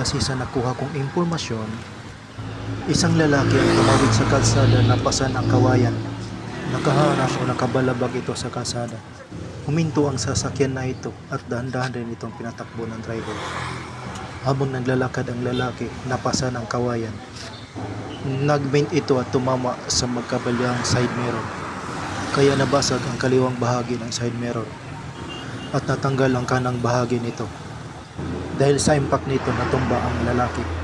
base sa nakuha kong impormasyon, isang lalaki ang tumawid sa kalsada na pasan ang kawayan. Nakaharang o nakabalabag ito sa kalsada. Huminto ang sasakyan na ito at dahan-dahan rin itong pinatakbo ng driver. Habang naglalakad ang lalaki, napasan ang kawayan. Nagmain ito at tumama sa magkabalyang side mirror. Kaya nabasag ang kaliwang bahagi ng side mirror at natanggal ang kanang bahagi nito. Dahil sa impact nito natumba ang lalaki.